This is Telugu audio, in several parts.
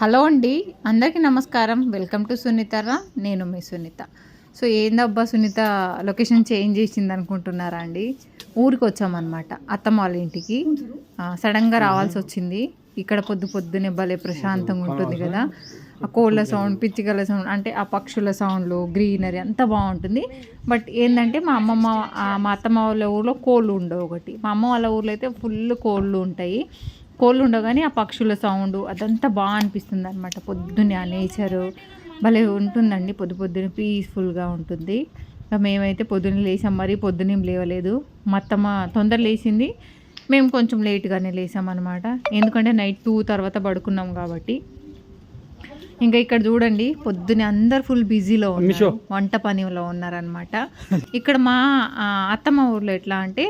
హలో అండి అందరికీ నమస్కారం. వెల్కమ్ టు సునీతారా నేను మీ సునీత. సో ఏందబ్బా సునీత లొకేషన్ చేంజ్ చేసింది అనుకుంటున్నారా అండి? ఊరికి వచ్చామన్నమాట అత్తమ్మ వాళ్ళ ఇంటికి. సడన్గా రావాల్సి వచ్చింది. ఇక్కడ పొద్దు పొద్దునే భలే ప్రశాంతంగా ఉంటుంది కదా. ఆ కోళ్ళ సౌండ్ పిచ్చికల సౌండ్ అంటే ఆ పక్షుల సౌండ్లు గ్రీనరీ అంతా బాగుంటుంది. బట్ ఏంటంటే మా అమ్మమ్మ మా అత్తమ్మ వాళ్ళ ఊర్లో కోళ్ళు ఉండవు ఒకటి. మా అమ్మ వాళ్ళ ఊర్లో అయితే ఫుల్ కోళ్ళు ఉంటాయి. కోళ్ళు ఉండవు కానీ ఆ పక్షుల సౌండ్ అదంతా బాగా అనిపిస్తుంది అనమాట పొద్దున్నే ఆ నేచరు భలే ఉంటుందండి. పొద్దు పొద్దున పీస్ఫుల్గా ఉంటుంది. ఇంకా మేమైతే పొద్దున్న లేసాం మరీ పొద్దున్నేం లేవలేదు. మా అత్తమ్మ తొందర లేచింది. మేము కొంచెం లేట్గానే లేసాం అనమాట ఎందుకంటే నైట్ టూ తర్వాత పడుకున్నాం కాబట్టి. ఇంకా ఇక్కడ చూడండి పొద్దునే అందరు ఫుల్ బిజీలో ఉన్నారు. వంట పనిలో ఉన్నారనమాట ఇక్కడ మా అత్తమ్మ ఊర్లో ఎట్లా అంటే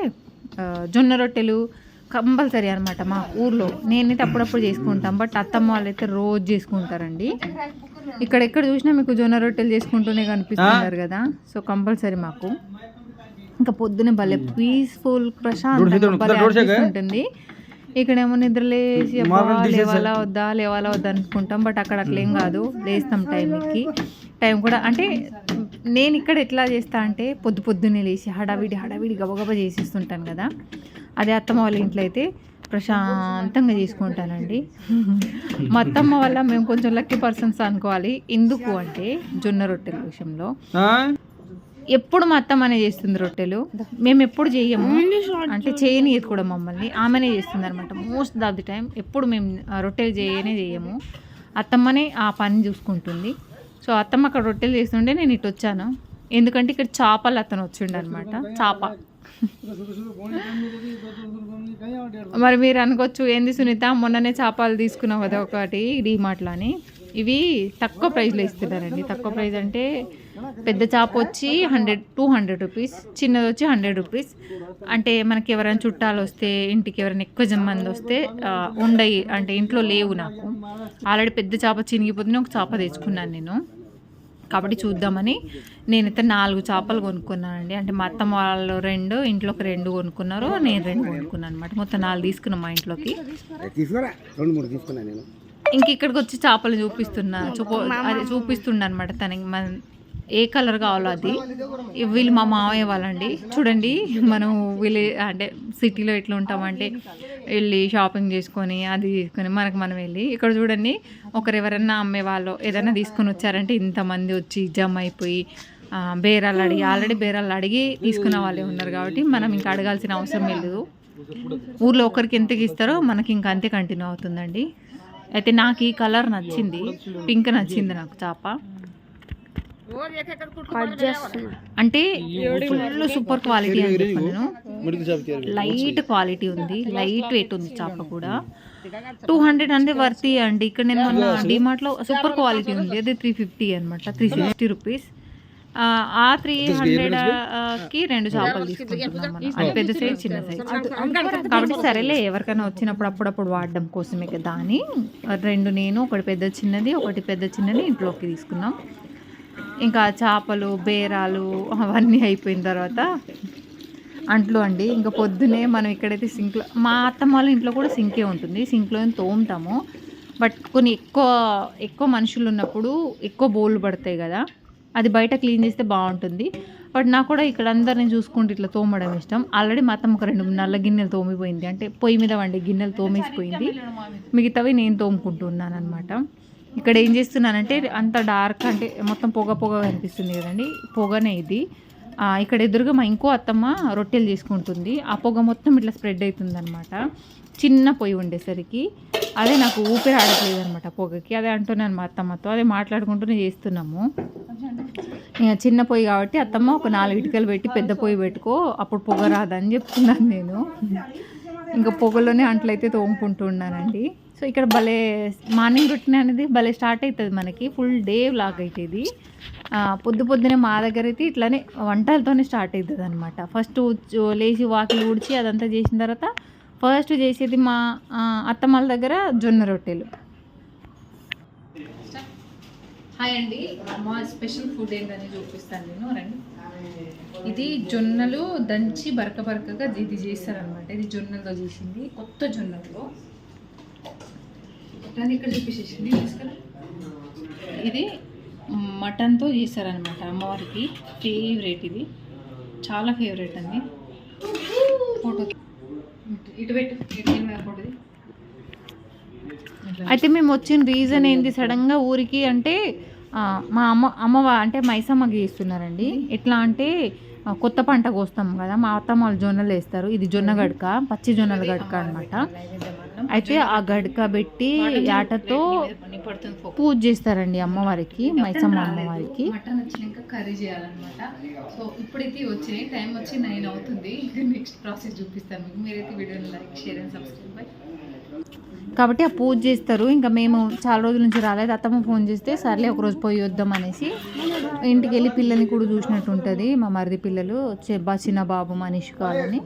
జొన్న రొట్టెలు కంపల్సరీ అనమాట మా ఊర్లో. నేనైతే అప్పుడప్పుడు చేసుకుంటాం బట్ అత్తమ్మ వాళ్ళైతే రోజు చేసుకుంటారండి. ఇక్కడ ఎక్కడ చూసినా మీకు జొన్న రొట్టెలు చేసుకుంటూనే కనిపిస్తున్నారు కదా. సో కంపల్సరీ మాకు. ఇంకా పొద్దున భలే పీస్ఫుల్ ప్రశాంతంగా అనిపిస్తుంటుంది ఇక్కడేమో నిద్ర లేచి లేవాలా వద్దా లేవాలా వద్దా అనుకుంటాం బట్ అక్కడ అట్లా కాదు. లేస్తాం టైంకి టైం కూడా అంటే నేను ఇక్కడ ఎట్లా చేస్తా అంటే పొద్దు పొద్దున్నే లేచి హడావిడి హడావిడి గబగబా చేసేస్తుంటాను కదా. అదే అత్తమ్మ వాళ్ళ ఇంట్లో అయితే ప్రశాంతంగా చేసుకుంటానండి. మా అత్తమ్మ వల్ల మేము కొంచెం లక్కీ పర్సన్స్ అనుకోవాలి. ఎందుకు అంటే జొన్న రొట్టెల విషయంలో. ఎప్పుడు మా అత్తమ్మనే చేస్తుంది రొట్టెలు. మేము ఎప్పుడు చేయము అంటే చేయనియదు కూడా మమ్మల్ని. ఆమెనే చేస్తుంది అనమాట మోస్ట్ ఆఫ్ ది టైం ఎప్పుడు మేము రొట్టెలు చేయనే చేయము అత్తమ్మనే ఆ పని చూసుకుంటుంది. సో అత్తమ్మ అక్కడ రొట్టెలు చేస్తుంటే నేను ఇటు వచ్చాను. ఎందుకంటే ఇక్కడ చేపలు అతను వచ్చిండు అనమాట చేప. మరి మీరు అనుకోవచ్చు ఏంది సునీత మొన్ననే చేపలు తీసుకున్నావు కదా ఒకటి డీమార్ట్లో అని. ఇవి తక్కువ ప్రైస్లో ఇస్తున్నారండి. తక్కువ ప్రైస్ అంటే పెద్ద చేప వచ్చి హండ్రెడ్ టూ హండ్రెడ్ రూపీస్ చిన్నది వచ్చి హండ్రెడ్ రూపీస్ అంటే మనకి ఎవరైనా చుట్టాలు వస్తే ఇంటికి ఎవరైనా ఎక్కువ జన మంది వస్తే ఉండయి. అంటే ఇంట్లో లేవు నాకు. ఆల్రెడీ పెద్ద చేప చినిగిపోతుంది ఒక చేప తెచ్చుకున్నాను నేను. కాబట్టి చూద్దామని నేనైతే నాలుగు చేపలు కొనుక్కున్నానండి. అంటే మా అత్తమ్మ వాళ్ళు రెండు ఇంట్లోకి రెండు కొనుక్కున్నారు నేను రెండు కొనుక్కున్నాను అనమాట మొత్తం నాలుగు తీసుకున్నాం మా ఇంట్లోకి. తీసుకురా. రెండు మూడు తీసుకున్నా నేను. ఇంక ఇక్కడికి వచ్చి చేపలు చూపిస్తున్నా చూపో అది చూపిస్తుండ అనమాట తనకి. మన ఏ కలర్ కావాలో అది. వీళ్ళు మా మామయ్య వాళ్ళండి. చూడండి మనం వీళ్ళు అంటే సిటీలో ఎట్లా ఉంటామంటే వెళ్ళి షాపింగ్ చేసుకొని అది తీసుకొని మనకు మనం వెళ్ళి ఇక్కడ చూడండి ఒకరు ఎవరన్నా అమ్మే వాళ్ళు ఏదైనా తీసుకొని వచ్చారంటే ఇంతమంది వచ్చి జమ అయిపోయి బేరాలు అడిగి ఆల్రెడీ బేరాలు అడిగి తీసుకున్న వాళ్ళే ఉన్నారు కాబట్టి మనం ఇంకా అడగాల్సిన అవసరం లేదు. ఊర్లో ఒకరికి ఎంతకి ఇస్తారో మనకి ఇంకా అంతే కంటిన్యూ అవుతుందండి. అయితే నాకు ఈ కలర్ నచ్చింది. పింక్ నచ్చింది నాకు చేప. అంటే ఫుల్ సూపర్ క్వాలిటీ అని చెప్పాను. నేను లైట్ క్వాలిటీ ఉంది. లైట్ వెయిట్ ఉంది చేప కూడా. టూ హండ్రెడ్ అంటే వర్తీ అండి. ఇక్కడ నేను మొన్న డిమార్ట్లో సూపర్ క్వాలిటీ ఉంది. అది త్రీ ఫిఫ్టీ అనమాట త్రీ సిక్స్టీ రూపీస్ ఆ త్రీ హండ్రెడ్కి రెండు చేపలు తీసుకుంటున్నాం అది పెద్ద సైజ్ చిన్న సైజ్ కాబట్టి సరేలే ఎవరికైనా వచ్చినప్పుడు అప్పుడప్పుడు వాడడం కోసమే కదా అని. రెండు నేను ఒకటి పెద్ద చిన్నది ఒకటి పెద్ద చిన్నది ఇంట్లోకి తీసుకున్నాం. ఇంకా చేపలు బేరాలు అవన్నీ అయిపోయిన తర్వాత అంట్లు అండి. ఇంకా పొద్దునే మనం ఇక్కడైతే సింక్లో మా అత్తమ్మ వాళ్ళ ఇంట్లో కూడా సింకే ఉంటుంది. సింక్లో తోముతాము. బట్ కొన్ని ఎక్కువ ఎక్కువ మనుషులు ఉన్నప్పుడు ఎక్కువ బోళ్ళు పడతాయి కదా. అది బయట క్లీన్ చేస్తే బాగుంటుంది. బట్ నాకు కూడా ఇక్కడ అందరిని చూసుకుంటూ ఇట్లా తోమడం ఇష్టం. ఆల్రెడీ మా అత్తమ్మ ఒక రెండు నల్ల గిన్నెలు తోమిపోయింది. అంటే పొయ్యి మీద వండి గిన్నెలు తోమేసిపోయింది. మిగతావి నేను తోముకుంటున్నాను అనమాట ఇక్కడ ఏం చేస్తున్నానంటే అంత డార్క్ అంటే మొత్తం పొగ పొగ కనిపిస్తుంది కదండి. పొగనే ఇది. ఇక్కడ ఎదురుగా మా ఇంకో అత్తమ్మ రొట్టెలు చేసుకుంటుంది. ఆ పొగ మొత్తం ఇట్లా స్ప్రెడ్ అవుతుంది అనమాట చిన్న పొయ్యి ఉండేసరికి. అదే నాకు ఊపిరి ఆడట్లేదు అనమాట పొగకి. అదే అంటున్నాను మా అత్తమ్మతో. అదే మాట్లాడుకుంటూనే చేస్తున్నాము. ఇక చిన్న పొయ్యి కాబట్టి అత్తమ్మ ఒక నాలుగు ఇటుకలు పెట్టి పెద్ద పొయ్యి పెట్టుకో అప్పుడు పొగ రాదని చెప్తున్నాను నేను. ఇంకా పొగలోనే అంట్లయితే తోముకుంటూ ఉన్నానండి. సో ఇక్కడ భలే మార్నింగ్ రొటీన్ అనేది భలే స్టార్ట్ అవుతుంది మనకి. ఫుల్ డే వ్లాగ్ అవుతుంది పొద్దు పొద్దునే మా దగ్గర అయితే ఇట్లానే వంటలతోనే స్టార్ట్ అవుతుంది అనమాట ఫస్ట్ లేచి వాకిలు ఊడ్చి అదంతా చేసిన తర్వాత ఫస్ట్ చేసేది మా అత్తమ్మల దగ్గర జొన్న రొట్టెలు. హాయ్ అండి. మా స్పెషల్ ఫుడ్ ఏంటని చూపిస్తాను నేను రండి. ఇది జొన్నలు దంచి బరక బరకగా ఇది చేస్తారనమాట ఇది జొన్నలతో చేసింది. కొత్త జొన్నలు. దాన్ని ఇక్కడ చూపించేసింది తీసుకురా ఇది మటన్తో చేస్తారనమాట అమ్మవారికి ఫేవరెట్ ఇది చాలా ఫేవరెట్ అండి ఫోటో ఇటు పెట్టు ఫోటోది అయితే మేము వచ్చిన రీజన్ ఏంటి సడన్గా ఊరికి అంటే మా అమ్మ అమ్మవ అంటే మైసమ్మకి ఇస్తున్నారండి ఎట్లా అంటే కొత్త పంట కోస్తాం కదా మా అత్తమ్మ వాళ్ళు జొన్నలు వేస్తారు ఇది జొన్న గడక పచ్చి జొన్నల గడక అనమాట అయితే ఆ గడక పెట్టి ఆటతో పూజ చేస్తారండి అమ్మవారికి మైసమ్మ అమ్మవారికి. మటన్ వచ్చినాక కర్రీ చేయాలన్నమాట. సో ఇప్పుడైతే వచ్చినాయి టైం వచ్చి నైన్ అవుతుంది. ఇంకా నెక్స్ట్ ప్రాసెస్ చూపిస్తాను మీకు. మీరైతే వీడియోని like share and subscribe by కాబట్టి ఆ పూజ చేస్తారు. ఇంకా మేము చాలా రోజుల నుంచి రాలేదు. అత్తమ్మ ఫోన్ చేస్తే సర్లే ఒకరోజు పోయి వద్దాం అనేసి ఇంటికి వెళ్ళి పిల్లల్ని కూడా చూసినట్టు ఉంటుంది. మా మరిది పిల్లలు చెబ్బా చిన్న బాబు మనీష్ కావాలని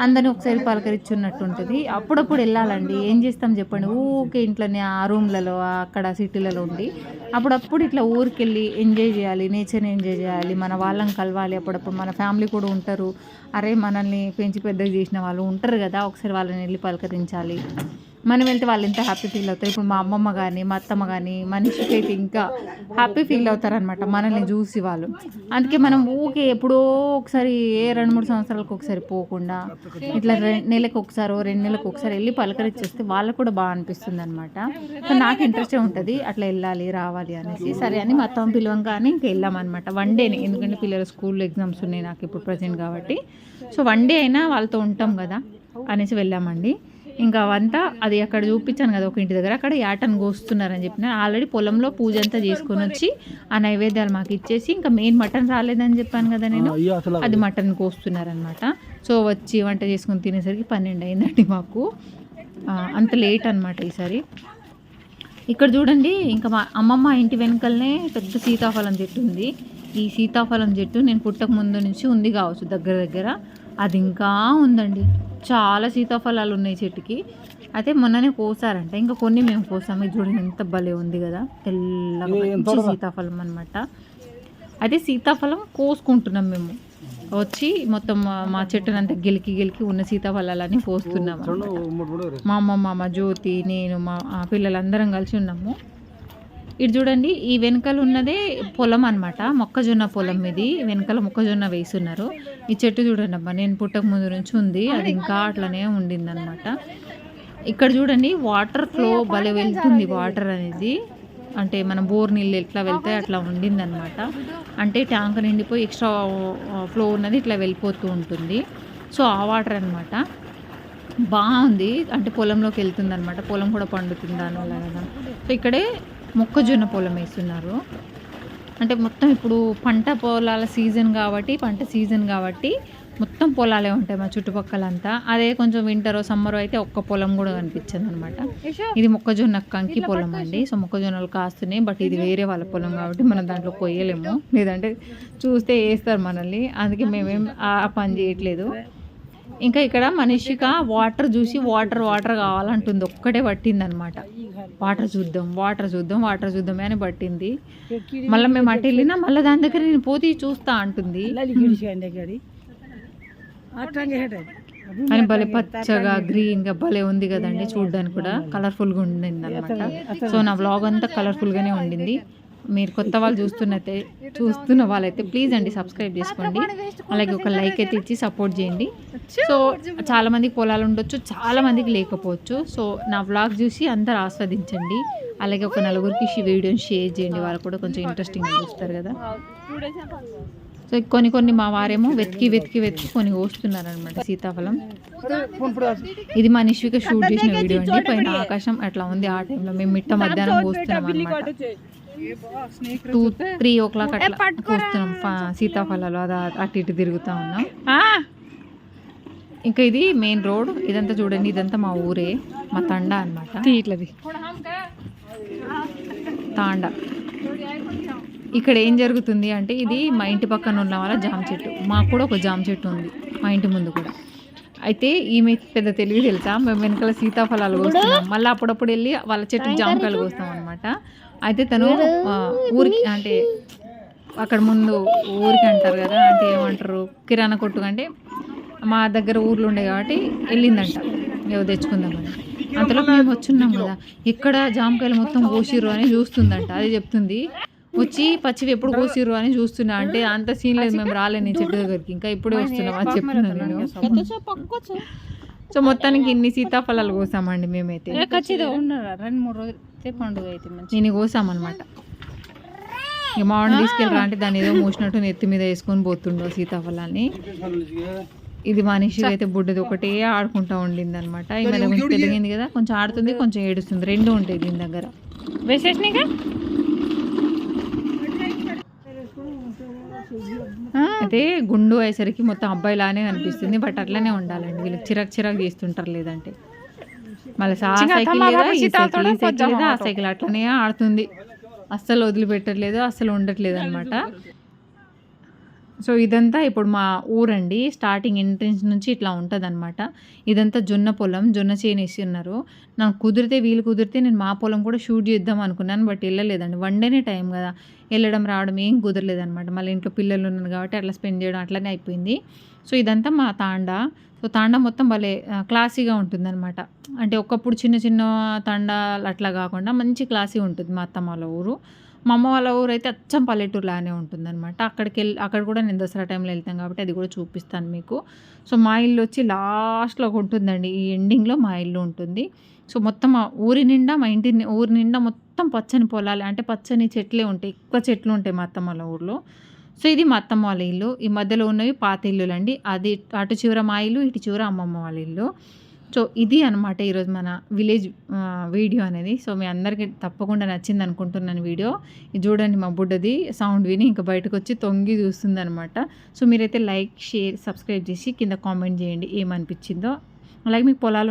అందరిని ఒకసారి పలకరించున్నట్టు ఉంటుంది. అప్పుడప్పుడు వెళ్ళాలండి. ఏం చేస్తాం చెప్పండి. ఊరికే ఇంట్లోనే ఆ రూమ్లలో అక్కడ సిటీలలో ఉండి అప్పుడప్పుడు ఇట్లా ఊరికి వెళ్ళి ఎంజాయ్ చేయాలి. నేచర్ని ఎంజాయ్ చేయాలి. మన వాళ్ళని కలవాలి. అప్పుడప్పుడు మన ఫ్యామిలీ కూడా ఉంటారు. అరే మనల్ని పెంచి పెద్దగా చేసిన వాళ్ళు ఉంటారు కదా. ఒకసారి వాళ్ళని వెళ్ళి పలకరించాలి. మనం వెళ్తే వాళ్ళు ఎంత హ్యాపీ ఫీల్ అవుతారు? ఇప్పుడు మా అమ్మమ్మ కానీ మా అత్తమ్మ కానీ మనిషికి అయితే ఇంకా హ్యాపీ ఫీల్ అవుతారనమాట మనల్ని చూసి వాళ్ళు. అందుకే మనం ఊకే ఎప్పుడో ఒకసారి ఏ రెండు మూడు సంవత్సరాలకు ఒకసారి పోకుండా ఇట్లా రెండు నెలకు ఒకసారి రెండు నెలలకు ఒకసారి వెళ్ళి పలకరించేస్తే వాళ్ళకు కూడా బాగా అనిపిస్తుంది అనమాట సో నాకు ఇంట్రెస్టే ఉంటుంది అట్లా వెళ్ళాలి రావాలి అనేసి. సరే అని మా అత్తమ్మ పిలవంగానే ఇంకా వెళ్ళామన్నమాట. వన్ డేనే ఎందుకంటే పిల్లల స్కూల్ ఎగ్జామ్స్ ఉన్నాయి నాకు ఇప్పుడు ప్రజెంట్ కాబట్టి. సో వన్ డే అయినా వాళ్ళతో ఉంటాం కదా అనేసి వెళ్ళామండి. ఇంకా అవంతా అది అక్కడ చూపించాను కదా ఒక ఇంటి దగ్గర. అక్కడ యాటను కోస్తున్నారని చెప్పిన ఆల్రెడీ పొలంలో పూజ అంతా చేసుకొని వచ్చి ఆ నైవేద్యాలు మాకు ఇచ్చేసి ఇంకా మెయిన్ మటన్ రాలేదని చెప్పాను కదా నేను. అది మటన్ కోస్తున్నారనమాట సో వచ్చి వంట చేసుకొని తినేసరికి పన్నెండు అయిందండి మాకు. అంత లేట్ అనమాట ఈసారి. ఇక్కడ చూడండి ఇంకా మా అమ్మమ్మ ఇంటి వెనకలనే పెద్ద సీతాఫలం చెట్టు ఉంది. ఈ సీతాఫలం చెట్టు నేను పుట్టక ముందు నుంచి ఉంది కావచ్చు దగ్గర దగ్గర. అది ఇంకా ఉందండి. చాలా సీతాఫలాలు ఉన్నాయి చెట్టుకి. అయితే మొన్ననే కోసారంట. ఇంకా కొన్ని మేము కోసాము ఇది చూడండి ఎంత భలే ఉంది కదా. తెల్లగా సీతాఫలం అనమాట అయితే సీతాఫలం కోసుకుంటున్నాం మేము. వచ్చి మొత్తం మా- చెట్టునంతా గెలికి గెలికి ఉన్న సీతాఫలాలని కోస్తున్నాం అన్నమాట. మా అమ్మమ్మ మా జ్యోతి నేను మా పిల్లలందరం కలిసి ఉన్నాము. ఇటు చూడండి ఈ వెనకాల ఉన్నదే పొలం అన్నమాట. మొక్కజొన్న పొలం ఇది. వెనకాల మొక్కజొన్న వేస్తున్నారు. ఈ చెట్టు చూడండి అమ్మా నేను పుట్టక ముందు నుంచి ఉంది. అది ఇంకా అట్లనే ఉండింది అనమాట ఇక్కడ చూడండి వాటర్ ఫ్లో భలే వెళ్తుంది వాటర్ అనేది. అంటే మన బోర్ నీళ్ళు ఎట్లా వెళ్తే అట్లా ఉండింది అనమాట అంటే ట్యాంక్ నిండిపోయి ఎక్స్ట్రా ఫ్లో ఉన్నది ఇట్లా వెళ్ళిపోతూ ఉంటుంది. సో ఆ వాటర్ అనమాట బాగుంది. అంటే పొలంలోకి వెళ్తుంది అనమాట పొలం కూడా పండుతుంది దానివల్ల కదా. సో ఇక్కడే మొక్కజొన్న పొలం వేస్తున్నారు. అంటే మొత్తం ఇప్పుడు పంట పొలాల సీజన్ కాబట్టి పంట సీజన్ కాబట్టి మొత్తం పొలాలే ఉంటాయి మా చుట్టుపక్కలంతా. అదే కొంచెం వింటర్ సమ్మర్ అయితే ఒక్క పొలం కూడా కనిపించదు అనమాట ఇది మొక్కజొన్న కంకి పొలం అండి. సో మొక్కజొన్నలు కాస్తున్నాయి. బట్ ఇది వేరే వాళ్ళ పొలం కాబట్టి మనం దాంట్లో కొయ్యలేము. లేదంటే చూస్తే వేస్తారు మనల్ని. అందుకే మేమేం ఆ పని చేయట్లేదు. ఇంకా ఇక్కడ మనిషిగా వాటర్ చూసి వాటర్ వాటర్ కావాలంటుంది. ఒక్కటే పట్టిందనమాట. వాటర్ చూద్దాం వాటర్ చూద్దాం వాటర్ చూద్దాం అని పట్టింది. మళ్ళీ మేము అటు వెళ్ళినా మళ్ళీ దాని దగ్గర నేను పోతే చూస్తా అంటుంది. కానీ భలే పచ్చగా గ్రీన్గా భలే ఉంది కదండి చూడడానికి కూడా. కలర్ఫుల్గా ఉండింది అనమాట సో నా వ్లాగ్ అంతా కలర్ఫుల్ గానే ఉండింది. మీరు కొత్త వాళ్ళు చూస్తున్నైతే చూస్తున్న వాళ్ళైతే ప్లీజ్ అండి సబ్స్క్రైబ్ చేసుకోండి. అలాగే ఒక లైక్ అయితే ఇచ్చి సపోర్ట్ చేయండి. సో చాలా మందికి పొలాలు ఉండొచ్చు చాలా మందికి లేకపోవచ్చు. సో నా వ్లాగ్ చూసి అందరు ఆస్వాదించండి. అలాగే ఒక నలుగురికి ఈ వీడియోని షేర్ చేయండి. వాళ్ళు కూడా కొంచెం ఇంట్రెస్టింగ్గా చూస్తారు కదా. సో కొన్ని కొన్ని మా వారేమో వెతికి వెతికి వెతికి కొన్ని కోస్తున్నారు అనమాట సీతాఫలం. ఇది మా నిశ్విక షూట్ చేసిన వీడియో అండి. పైన ఆకాశం అట్లా ఉంది. ఆ టైంలో మేము మిట్ట మధ్యాహ్నం కోస్తున్నాం అనమాట టూ త్రీ ఓ క్లాక్ అట్లా కోస్తున్నాం సీతాఫలాలు అది అటు ఇటు తిరుగుతూ ఉన్నాం. ఇంకా ఇది మెయిన్ రోడ్. ఇదంతా చూడండి ఇదంతా మా ఊరే మా తండా అనమాట ఇట్లది. తాండా. ఇక్కడ ఏం జరుగుతుంది అంటే ఇది మా ఇంటి పక్కన ఉన్న వాళ్ళ జామ చెట్టు. మాకు కూడా ఒక జామ చెట్టు ఉంది మా ఇంటి ముందు కూడా. అయితే ఈమె పెద్ద తెలివి తెలుసా? మేము వెనకాల సీతాఫలాలు కోస్తున్నాం. మళ్ళీ అప్పుడప్పుడు వెళ్ళి వాళ్ళ చెట్టు జామకాయలు కోస్తాం అనమాట అయితే తను ఊరికి అంటే అక్కడ ముందు ఊరికి అంటారు కదా అంటే ఏమంటారు కిరాణా కొట్టు అంటే మా దగ్గర ఊర్లు ఉండే కాబట్టి వెళ్ళిందంట. ఏవో తెచ్చుకుందామని అంతలోపు మేము వచ్చున్నాం కదా. ఇక్కడ జామకాయలు మొత్తం కోసిర్రు అని చూస్తుందంట. అది చెప్తుంది. వచ్చి పచ్చివి ఎప్పుడు కోసిర్రు అని చూస్తున్నా. అంటే అంత సీన్ లేదు మేము రాలేదు నీ చెట్టు దగ్గరికి ఇంకా ఇప్పుడే వస్తున్నాం అని చెప్తున్నాను నేను సో మొత్తానికి ఇన్ని సీతాఫలాలు కోసామండి మేమైతే. ఖచ్చితంగా ఉన్నారా? రెండు మూడు రోజులు పండుగ అయితే మంచి నేను కోసామన్నమాట. ఇక మామిడి తీసుకెళ్ళరా అంటే దాన్ని ఏదో మూసినట్టు నెత్తి మీద వేసుకొని పోతుండో సీతాఫలాన్ని. ఇది మనిషి అయితే బుడ్డది. ఒకటే ఆడుకుంటా ఉండింది అనమాట కొంచెం పెరిగింది కదా కొంచెం ఆడుతుంది కొంచెం ఏడుస్తుంది. రెండు ఉంటాయి దీని దగ్గర. అయితే గుండు అయ్యేసరికి మొత్తం అబ్బాయిలానే కనిపిస్తుంది బట్ అట్లనే ఉండాలండి. వీళ్ళకి చిరాకు చిరాకు చేస్తుంటారు లేదంటే. మళ్ళీ ఆ సైకిల్ లేదా ఈ సైకిల్ ఈ సైకిల్ లేదా ఆ సైకిల్ అట్లనే ఆడుతుంది. అస్సలు వదిలిపెట్టట్లేదు అస్సలు ఉండట్లేదు అనమాట సో ఇదంతా ఇప్పుడు మా ఊరండి. స్టార్టింగ్ ఎంట్రన్స్ నుంచి ఇట్లా ఉంటుంది అనమాట ఇదంతా జొన్న పొలం జొన్న చేను ఉన్నారు. నాకు కుదిరితే వీలు కుదిరితే నేను మా పొలం కూడా షూట్ చేద్దాం అనుకున్నాను బట్ వెళ్ళలేదండి. వన్ డేనే టైం కదా. వెళ్ళడం రావడం ఏం కుదరలేదు అనమాట మళ్ళీ ఇంట్లో పిల్లలు ఉన్నారు కాబట్టి అట్లా స్పెండ్ చేయడం అట్లనే అయిపోయింది. సో ఇదంతా మా తాండా. సో తాండా మొత్తం భలే క్లాసీగా ఉంటుందన్నమాట. అంటే ఒకప్పుడు చిన్న చిన్న తాండాలు అట్లా కాకుండా మంచి క్లాసీ ఉంటుంది మా అత్తమ్మ వాళ్ళ ఊరు. మా అమ్మ వాళ్ళ ఊరు అయితే అచ్చం పల్లెటూరులానే ఉంటుందన్నమాట. అక్కడికి వెళ్ళి అక్కడ కూడా నేను దసరా టైంలో వెళ్తాను కాబట్టి అది కూడా చూపిస్తాను మీకు. సో మా ఇల్లు వచ్చి లాస్ట్లో ఉంటుందండి. ఈ ఎండింగ్లో మా ఇల్లు ఉంటుంది. సో మొత్తం ఊరి నిండా మా ఇంటి ఊరి నిండా మొత్తం పచ్చని పొలాలు అంటే పచ్చని చెట్లే ఉంటాయి. ఎక్కువ చెట్లు ఉంటాయి మా అత్తమ్మ వాళ్ళ ఊర్లో. సో ఇది మా అత్తమ్మ వాళ్ళ ఇల్లు. ఈ మధ్యలో ఉన్నవి పాత ఇల్లులు అండి అది అటు చివర మా ఇల్లు ఇటు చివర అమ్మమ్మ వాళ్ళ ఇల్లు. సో ఇది అనమాట ఈరోజు మన విలేజ్ వీడియో అనేది. సో మీ అందరికీ తప్పకుండా నచ్చింది అనుకుంటున్నాను వీడియో. ఇది చూడండి మా బుడ్డది సౌండ్ విని ఇంకా బయటకు వచ్చి తొంగి చూస్తుంది అనమాట సో మీరైతే లైక్ షేర్ సబ్స్క్రైబ్ చేసి కింద కామెంట్ చేయండి ఏమనిపించిందో. అలాగే మీకు పొలాలు